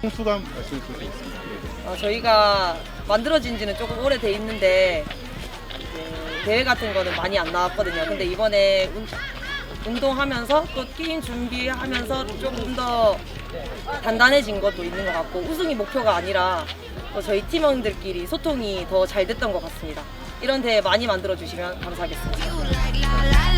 총 소감 말씀해 주실 수 있습니다. 어, 저희가 만들어진 지는 조금 오래돼 있는데 이제 대회 같은 거는 많이 안 나왔거든요. 근데 이번에 운, 운동하면서 또 게임 준비하면서 조금 더 단단해진 것도 있는 것 같고 우승이 목표가 아니라 또 저희 팀원들끼리 소통이 더 잘 됐던 것 같습니다. 이런 대회 많이 만들어 주시면 감사하겠습니다.